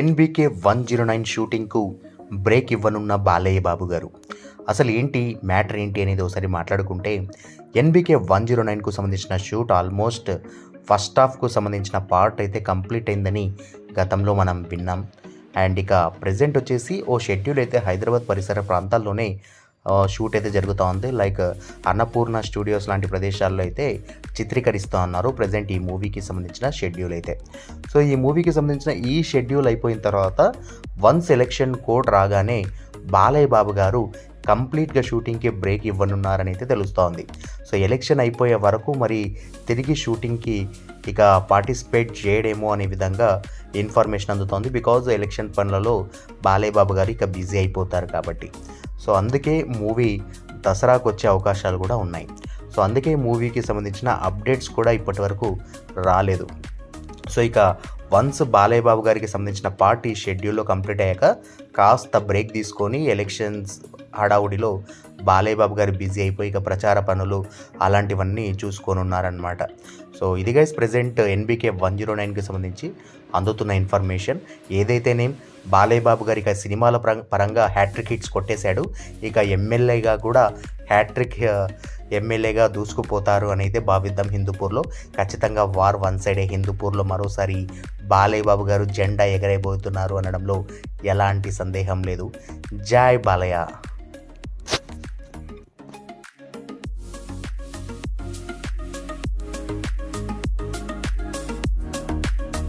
NBK one zero nine షూటింగ్కు break ఇవ్వనున్న బాలయ్య బాబు గారు. అసలు ఏంటి మ్యాటర్ ఏంటి అనేది ఒకసారి మాట్లాడుకుంటే ఎన్బీకే వన్ జీరో నైన్కు సంబంధించిన షూట్ ఆల్మోస్ట్ ఫస్ట్ హాఫ్కు సంబంధించిన పార్ట్ అయితే కంప్లీట్ అయిందని గతంలో మనం విన్నాం. అండ్ ఇక ప్రజెంట్ వచ్చేసి ఓ షెడ్యూల్ అయితే హైదరాబాద్ పరిసర ప్రాంతాల్లోనే షూట్ అయితే జరుగుతూ ఉంది. లైక్ అన్నపూర్ణ స్టూడియోస్ లాంటి ప్రదేశాల్లో అయితే చిత్రీకరిస్తూ ఉన్నారు ప్రజెంట్ ఈ మూవీకి సంబంధించిన షెడ్యూల్ అయితే. సో ఈ మూవీకి సంబంధించిన ఈ షెడ్యూల్ అయిపోయిన తర్వాత వన్ సెలెక్షన్ కోడ్ రాగానే బాలయ్య బాబు గారు కంప్లీట్గా షూటింగ్కి బ్రేక్ ఇవ్వనున్నారని అయితే తెలుస్తోంది సో ఎలక్షన్ అయిపోయే వరకు మరి తిరిగి షూటింగ్కి ఇక పార్టిసిపేట్ చేయడేమో అనే విధంగా ఇన్ఫర్మేషన్ అందుతోంది. బికాజ్ ఎలక్షన్ పనులలో బాలయ్య బాబు గారు ఇక బిజీ అయిపోతారు కాబట్టి. సో అందుకే మూవీ దసరాకు వచ్చే అవకాశాలు కూడా ఉన్నాయి. సో అందుకే మూవీకి సంబంధించిన అప్డేట్స్ కూడా ఇప్పటి వరకు రాలేదు. సో ఇక వన్స్ బాలయ్య బాబు గారికి సంబంధించిన పార్టీ షెడ్యూల్లో కంప్లీట్ అయ్యాక కాస్త బ్రేక్ తీసుకొని ఎలక్షన్స్ హడావుడిలో బాలయ్య బాబు గారు బిజీ అయిపోయి ఇక ప్రచార పనులు అలాంటివన్నీ చూసుకొని ఉన్నారనమాట సో ఇది guys present NBK one zero నైన్కి సంబంధించి అందుతున్న ఇన్ఫర్మేషన్. ఏదైతేనేం బాలయ్యబాబు గారు ఇక సినిమాల పరంగా హ్యాట్రిక్ హిట్స్ కొట్టేశాడు. ఇక ఎమ్మెల్యేగా కూడా హ్యాట్రిక్ ఎమ్మెల్యేగా దూసుకుపోతారు అని అయితే భావిద్దాం హిందూపూర్లో. ఖచ్చితంగా వార్ వన్ సైడే హిందూపూర్లో మరోసారి బాలయ్య బాబు గారు జెండా ఎగరేయబోతున్నారు అనడంలో ఎలాంటి సందేహం లేదు. జాయ్ బాలయ్య.